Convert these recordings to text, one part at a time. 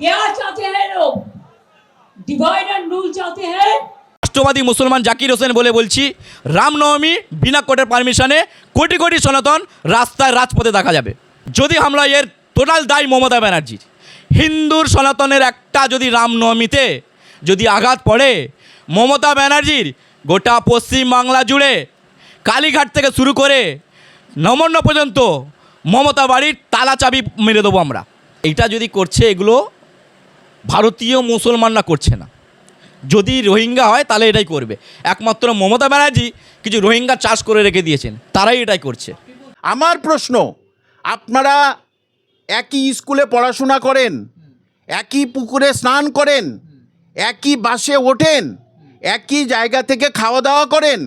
क्या चाहते हैं लोग डिवाइड एंड रूल चाहते हैं রাষ্ট্রবাদী মুসলমান জাকির হোসেন বলে বলছি রামনবমী বিনা কোর্টের পারমিশনে কোটি কোটি সনাতন রাস্তায় রাজপথে দেখা যাবে যদি আমরা এর টোটাল দায় মমতা ব্যানার্জির হিন্দুর সনাতনের একটা যদি রামনবমীতে যদি আঘাত পড়ে মমতা ব্যানার্জির গোটা পশ্চিম বাংলা জুড়ে কালীঘাট থেকে শুরু করে নমন্য পর্যন্ত মমতা বাড়ির তালা চাবি মেরে দেবো আমরা এইটা যদি করছে এগুলো ভারতীয় মুসলমানরা করছে না। যদি রোহিঙ্গা হয়, তাহলে এটাই করবে। একমাত্র মমতা ব্যানার্জি কিছু রোহিঙ্গা চাষ করে রেখে দিয়েছেন, তারাই এটাই করছে। আমার প্রশ্ন, আপনারা একই স্কুলে পড়াশোনা করেন, একই পুকুরে স্নান করেন, একই বাসে ওঠেন, একই জায়গা থেকে খাওয়া দাওয়া করেন,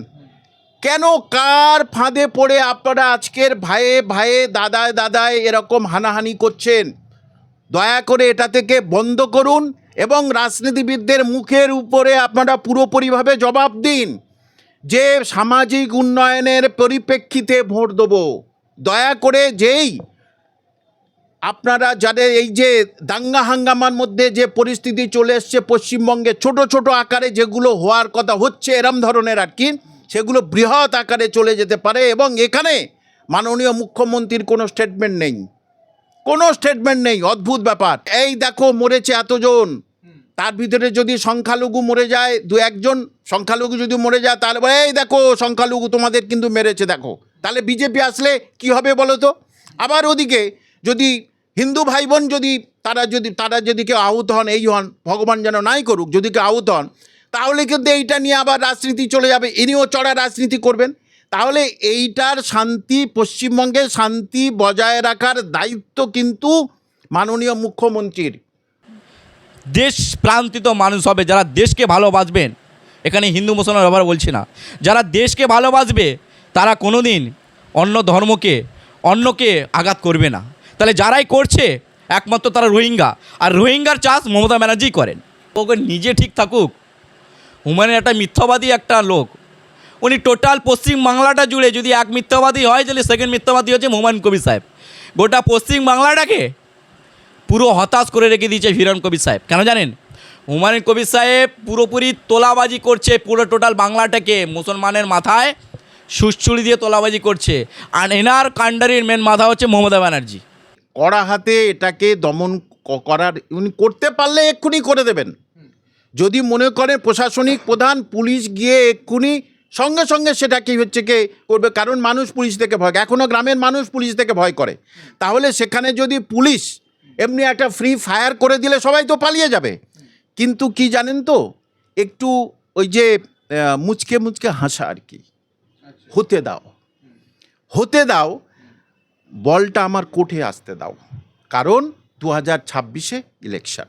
কেন কার ফাঁদে পড়ে আপনারা আজকের ভাইয়ে ভাইয়ে, দাদায় দাদায় এরকম হানাহানি করছেন? দয়া করে এটা থেকে বন্ধ করুন এবং রাজনীতিবিদদের মুখের উপরে আপনারা পুরোপুরিভাবে জবাব দিন। যে সামাজিক উন্নয়নের পরিপ্রেক্ষিতে ভোট দেবো। দয়া করে যেই আপনারা যাদের এই যে দাঙ্গা হাঙ্গামার মধ্যে যে পরিস্থিতি চলে এসছে পশ্চিমবঙ্গে, ছোট ছোট আকারে যেগুলো হওয়ার কথা হচ্ছে এরম ধরনের আর কি, সেগুলো বৃহৎ আকারে চলে যেতে পারে এবং এখানে মাননীয় মুখ্যমন্ত্রীর কোনো স্টেটমেন্ট নেই। কোনো স্টেটমেন্ট নেই, অদ্ভুত ব্যাপার। এই দেখো, মরেছে এতজন। তার ভিতরে যদি সংখ্যালঘু মরে যায়, দু একজন সংখ্যালঘু যদি মরে যায়, তাহলে এই দেখো, সংখ্যালঘু তোমাদের কিন্তু মেরেছে, দেখো। তাহলে বিজেপি আসলে কি হবে বলো তো? আবার ওদিকে যদি হিন্দু ভাই বোন যদি, তারা যদি তারা যদি কেউ আহত হন, এই হন, ভগবান যেন নাই করুক, যদি কেউ আহত হন, তাহলে কিন্তু এইটা নিয়ে আবার রাজনীতি চলে যাবে। ইনিও চড়া রাজনীতি করবেন। তাহলে এইটার শান্তি, পশ্চিমবঙ্গে শান্তি বজায় রাখার দায়িত্ব কিন্তু মাননীয় মুখ্যমন্ত্রীর। দেশ প্রান্তিত মানুষ হবে, যারা দেশকে ভালোবাসবেন এখানে হিন্দু মুসলমান ব্যাপার বলছি না। যারা দেশকে ভালোবাসবে, তারা কোনো দিন অন্য ধর্মকে, অন্যকে আঘাত করবে না। তাহলে যারাই করছে, একমাত্র তারা রোহিঙ্গা। আর রোহিঙ্গার চাষ মমতা ব্যানার্জি করেন। ওকে নিজে ঠিক থাকুক, হুমায়ুনের একটা মিথ্যাবাদী একটা লোক উনি টোটাল পশ্চিম বাংলাটা জুড়ে যদি এক মিথ্যাবাদী হয়, তাহলে সেকেন্ড মিথ্যাবাদী হচ্ছে হুমায়ুন কবির সাহেব। গোটা পশ্চিম বাংলাটাকে পুরো হতাশ করে রেখে দিয়েছে হিরণ কবির সাহেব। কেন জানেন? হুমায়ুন কবির সাহেব পুরোপুরি তোলাবাজি করছে পুরো টোটাল বাংলাটাকে মুসলমানের মাথায় সুশ্চুরি দিয়ে তোলাবাজি করছে। আর এনার কাণ্ডারির মেন মাথা হচ্ছে মমতা ব্যানার্জি। কড়া হাতে এটাকে দমন করার উনি করতে পারলে এক্ষুনি করে দেবেন। যদি মনে করেন প্রশাসনিক প্রধান, পুলিশ গিয়ে এক্ষুনি সঙ্গে সঙ্গে সেটা সেটাকে হচ্ছে কে করবে? কারণ মানুষ পুলিশ থেকে ভয় এখনও গ্রামের মানুষ পুলিশ থেকে ভয় করে। তাহলে সেখানে যদি পুলিশ এমনি একটা ফ্রি ফায়ার করে দিলে সবাই তো পালিয়ে যাবে। কিন্তু কি জানেন তো? একটু ওই যে মুচকে মুচকে হাসা আর কি। হতে দাও। হতে দাও, বলটা আমার কোর্টে আসতে দাও। কারণ দু হাজার ছাব্বিশে ইলেকশন